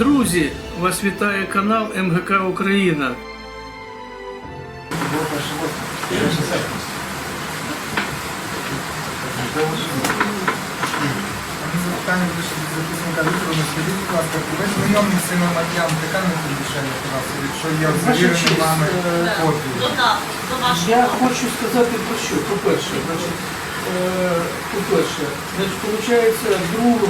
Друзі, вас вітає канал МГК Україна. До будь ласка, ви знайомі з цими яка не якщо вами вашого. Я хочу сказати про що. По-перше, значить, по-перше, значить, виходить, 2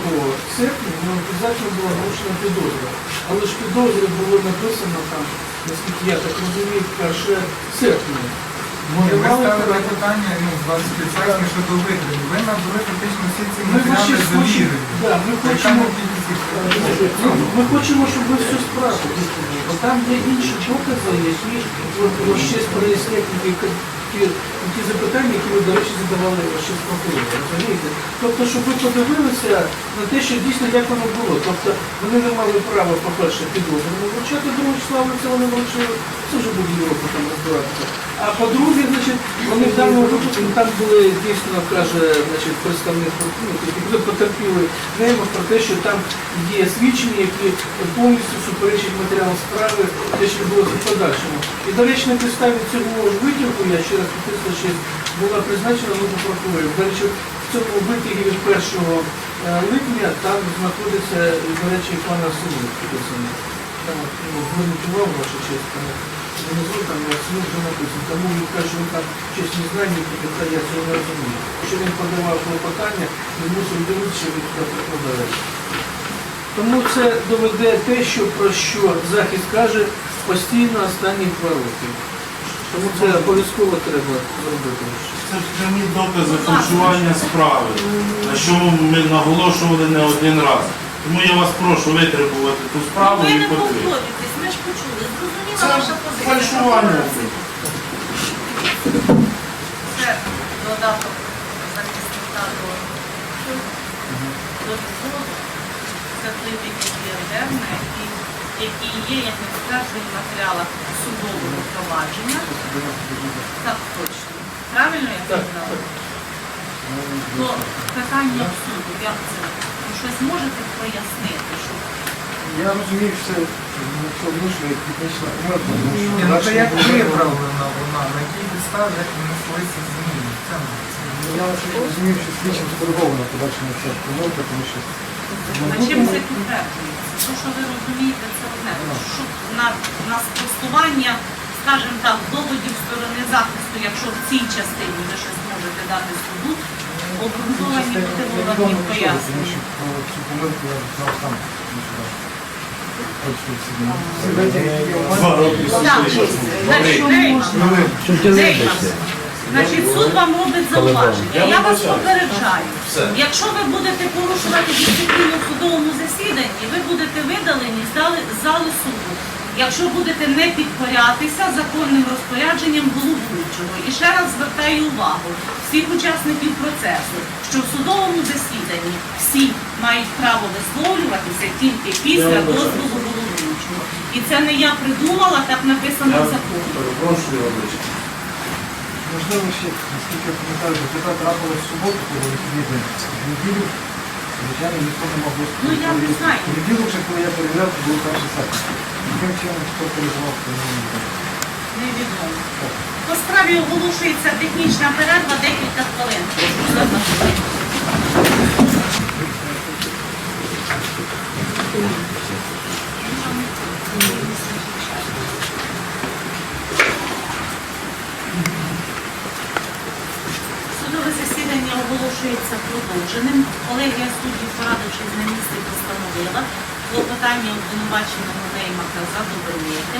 серпня ну, обов'язково була оголошена підозра. Але ж підозри було написано там, наскільки я так розумію, 1 серпня. Мали ставили питання ну, 25 серпня щодо викрадення. Ви надали фактично всі ці Ми матеріали хочемо, ми хочемо, їх Ну, Ми хочемо, щоб ви всю справу виконали, бо там є інші докази, які ще прояснять ті, ті, запитання, які ви, до речі, задавали ще з розумієте? Тобто, щоб ви подивилися на те, що дійсно як воно було. Тобто вони не мали права, по-перше, підозрювати вручати другого числа, це вони вручили, це вже буде Європа там розбиратися. А по-друге, значить, вони в даному випадку там були дійсно каже, значить, представник ну, які потерпіли Неймов про те, що там є свідчення, які повністю суперечать матеріалу справи, те, що відбулося в подальшому. І, до речі, на підставі цього ж витягу, я ще раз що була призначена група прокурорів. До речі, в цьому витягі від 1 е, липня там знаходиться, до речі, пана Симон підписаний. Там ну, увагу, ваша честь, там внизу там я вже написано. Тому він каже, що він там щось не знає, ніхто я цього не розумію. Що він подавав клопотання, він мусив дивитися, що він туди прикладає. Тому це доведе те, що про що захист каже постійно останні два роки. Тому це обов'язково треба зробити. Це ж прямі докази фальшування справи, на чому ми наголошували не один раз. Тому я вас прошу витребувати ту справу Ви і не потрібно. ми ж почули. Зрозуміла Це ваша позиція. фальшування. Це додаток захисника до до Це той який ЄРДР, є, як не стверджують в матеріалах судового провадження. Так точно. Правильно я сказала? То питання в суду, як це? Ви щось можете пояснити, що Я розумію, що це якщо технічна помилка, тому що ну то як виправлена вона, на якій підставі, як внеслися зміни? Це Ну, Я розумію, що слідчим скоригована подальшому помилка, тому що На чим це підтверджується? То, що ви розумієте, це одне. Що на, на спростування, скажімо так, доводів сторони захисту, якщо в цій частині ви щось можете дати суду, обґрунтовані мотивовані що пояснення. цю помилку я сам Два роки Так, суду. значить, Нейман, Нейман, Значить, суд вам робить зауваження. Я вас попереджаю. Якщо ви будете порушувати дисципліну в судовому засіданні, ви будете видалені з зали- суду. Якщо будете не підкорятися законним розпорядженням головуючого. І ще раз звертаю увагу всіх учасників процесу, що в судовому засіданні всі мають право висловлюватися тільки після дозволу головуючого. І це не я придумала, так написано в законі. Можливо, ще, наскільки я пам'ятаю, що така трапилась в суботу, коли відповідно в неділю, звичайно, ніхто не мав доступу. Ну, я не знаю. В неділю, вже коли я перевіряв, це було перше серпня. Яким чином хто переживав, то не знаю. Невідомо. По справі оголошується технічна перерва декілька хвилин. Судове оголошується продовженим. Колегія суддів, порадившись на місці, постановила клопотання обвинуваченого Неймака задовольнити,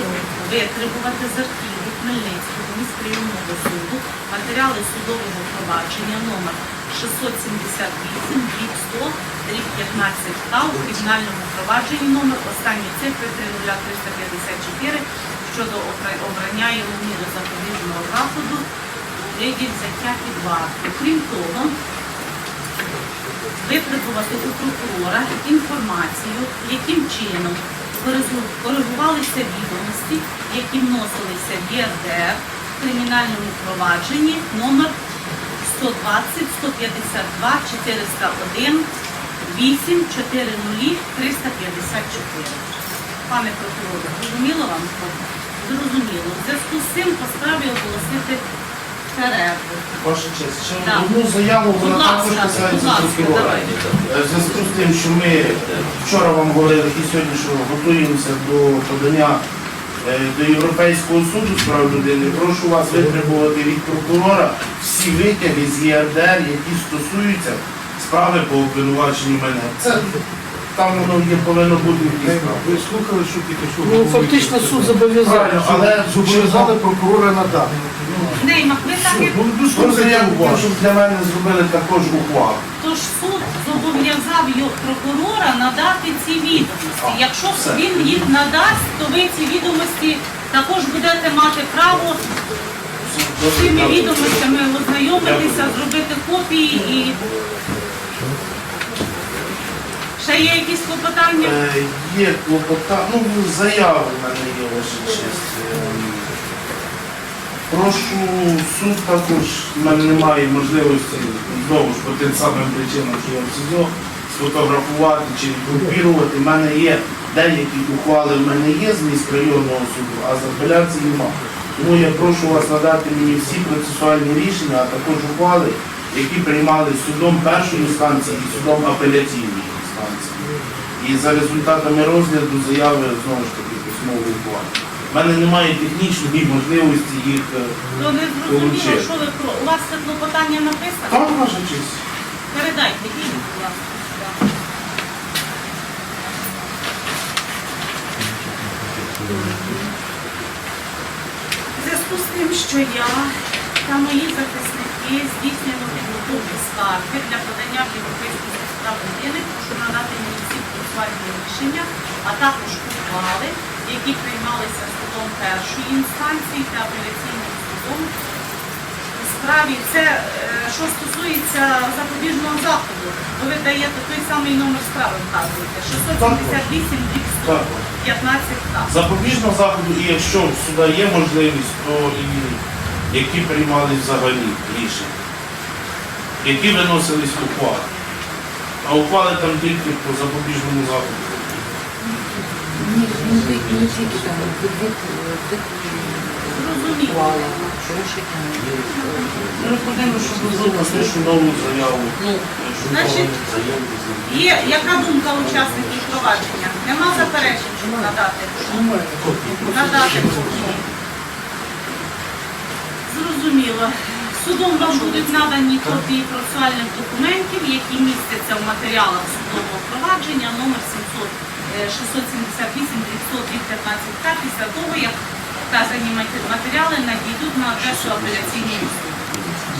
витребувати з архіву Хмельницького міськрайонного суду матеріали судового провадження номер 678 рік 100 рік 15 К у кримінальному провадженні номер останні цифри 30354 щодо обрання його міри запобіжного заходу у виді взяття під варту. Крім того, витребувати у прокурора інформацію, яким чином коригувалися відомості, які вносилися в ЄРДР в кримінальному провадженні номер 120 152 401 8 4 354. пане прокуроре, зрозуміло вам? Зрозуміло. В зв'язку з цим по справі оголосити перерву. Ваша честь, ще Так. одну заяву, Будь вона також будь касається ласка, прокурора. давайте. Е, В зв'язку з тим, що ми вчора вам говорили і сьогодні, що готуємося до подання е, до Європейського суду з прав людини, прошу вас витребувати від прокурора всі витяги з ЄРДР, які стосуються справи по обвинуваченню мене. Це там воно є повинно бути якісь справи. Ви слухали, що тільки що Ну, фактично суд зобов'язав. Правильно, але зобов'язали прокурора надати. Неймак, ви так як Ну, я хотів, щоб для мене зробили також ухвалу. Тож суд зобов'язав його прокурора надати ці відомості. Якщо він їх надасть, то ви ці відомості також будете мати право з цими відомостями ознайомитися, зробити копії і. Ще є якісь клопотання? Е, Є клопота, ну заяви в мене є ваша честь. Прошу суд також, в мене немає можливості знову ж по тим самим причинам, що я в СІЗО, сфотографувати чи копірувати. В мене є деякі ухвали, в мене є з міськ районного суду, а з апеляції нема. Тому я прошу вас надати мені всі процесуальні рішення, а також ухвали, які приймали судом першої інстанції і судом апеляційної інстанції. І за результатами розгляду заяви знову ж таки письмової ухвали. У мене немає технічної можливості їх. е, То не зрозуміло, що ви про. У вас це клопотання написано? Так, ваша честь. Передайте, ідіть, будь ласка. В зв'язку з тим, що я та мої захисники здійснюємо підготовку скарги для подання в Європейську суд з прав людини, прошу надати мені всі процесуальні рішення, а також ухвали, які приймалися судом першої інстанції та апеляційним судом у справі. Це е, що стосується запобіжного заходу, то ви даєте той самий номер справи, вказуєте 678 Так. 15 так. Запобіжного заходу, і якщо в суда є можливість, то і які приймали взагалі рішення, які виносились ухвали. А ухвали там тільки по запобіжному заходу. Ні, не тільки, не тільки там двох Зрозуміло. ухвала, рішення. Ну, подивимо, що ви напишу нову заяву. Ну, Значить, є яка думка учасників провадження? Нема заперечень, щоб надати. Надати. Зрозуміло. Судом вам будуть надані копії процесуальних документів, які містяться в матеріалах судового провадження номер 700, е, 678 900 від 15 к після того, як вказані матеріали надійдуть на адресу апеляційної суду.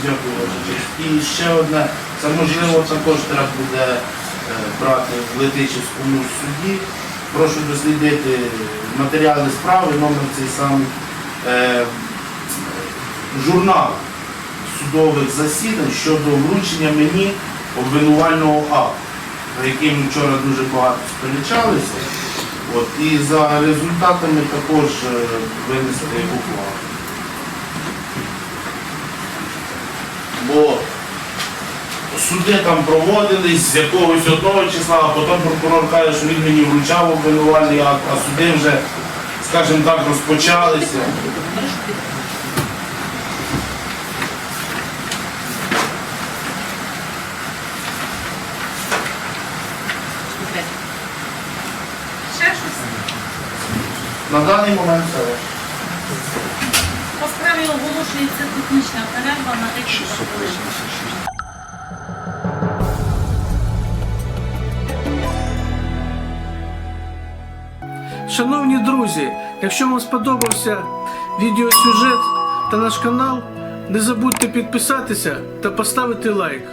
Дякую. І ще одне, це можливо також треба буде е, брати в Летичівському суді. Прошу дослідити матеріали справи, номер цей самий е, журнал судових засідань щодо вручення мені обвинувального акту, за яким вчора дуже багато сперечалися. От, і за результатами також е, винести ухвалу. бо суди там проводились з якогось одного числа, а потім прокурор каже, що він мені вручав обвинувальний акт, а суди вже, скажімо так, розпочалися. На даний момент все. По справі оголошується технічна перерва на декілька хвилин. Шановні друзі, якщо вам сподобався відеосюжет та наш канал, не забудьте підписатися та поставити лайк.